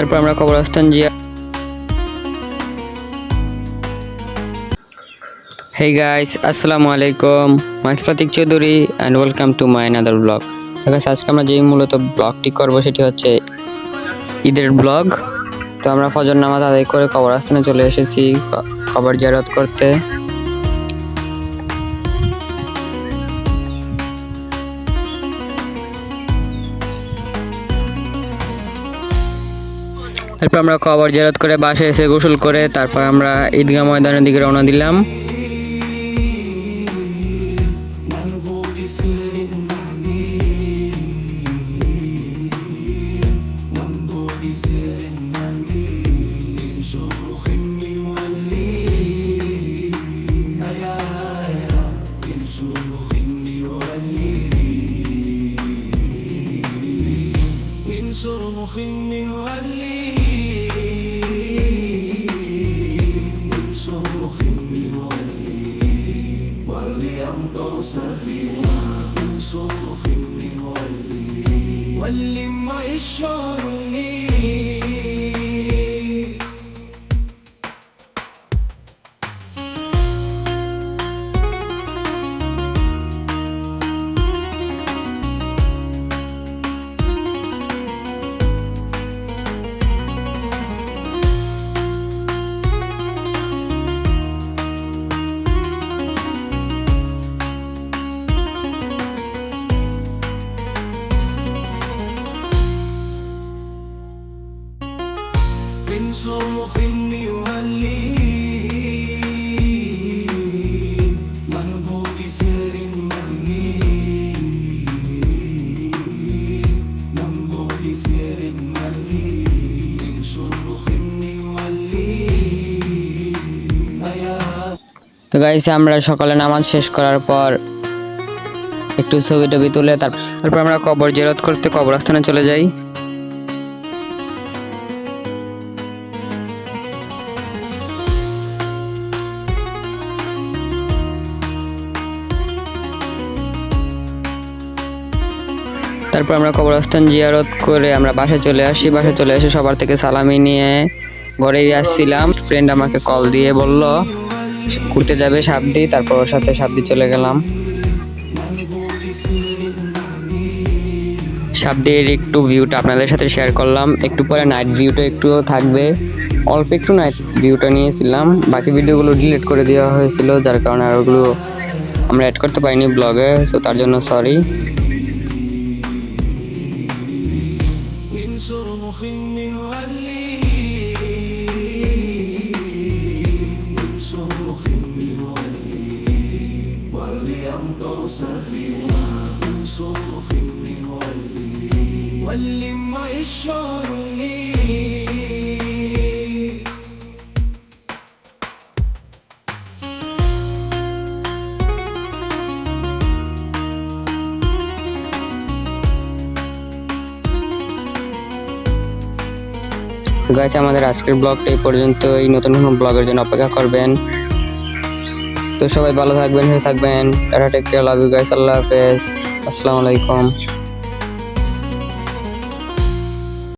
তারপর আমরা কবরস্থান জিয়া Hey গাইস আসসালামু আলাইকুম। মাইস Pratik Chowdhury and welcome to my another blog তো guys, আজকে আমরা যেই মূলত ব্লগটি করব সেটি হচ্ছে ঈদের ব্লগ তো আমরা ফজর নামাজ আদায় করে কবরস্থানে চলে এসেছি কবর জিয়ারত করতে। তারপর আমরা কবর জেরাত করে বাসে এসে গোসল করে তারপর আমরা ঈদগাহ ময়দানের দিকে রওনা দিলাম। منشر مخم ولي. منشر مخم ولي. وليمضوا سبيلا منشر مخم ولي. ولي امرئ الشعر شرمخ من ولي منبوط سر مني منبوط سر مني من شرمخ من ولي يا তো গাইস আমরা সকালে নামাজ শেষ করার পর একটু ছবি টবি তুলে তার- তারপর আমরা কবর জেরত করতে কবরস্থানে চলে যাই তারপর আমরা কবরস্থান জিয়ারত করে আমরা বাসায় চলে আসি। বাসায় চলে এসে সবার থেকে সালামি নিয়ে ঘরে আসছিলাম। ফ্রেন্ড আমাকে কল দিয়ে বলল, ঘুরতে যাবে সাবদি তারপর ওর সাথে সাবদি চলে গেলাম। সাবদির একটু ভিউটা আপনাদের সাথে শেয়ার করলাম। একটু পরে নাইট ভিউটা একটু থাকবে। অল্প একটু নাইট ভিউটা নিয়েছিলাম। বাকি ভিডিওগুলো ডিলিট করে দেওয়া হয়েছিল, যার কারণে আর ওগুলো আমরা অ্যাড করতে পারিনি ব্লগে সো তার জন্য সরি شوق من غلي من شوق من غلي وليمطر سهلنا من شوق من غلي ولم الشعر لي তো গাইছে আমাদের আজকের ব্লগটা এই পর্যন্ত এই নতুন নতুন ব্লগের জন্য অপেক্ষা করবেন। তো সবাই ভালো থাকবেন থাকবেন। Tata take care love you guys Allah হাফেজ। আসসালামু আলাইকুম।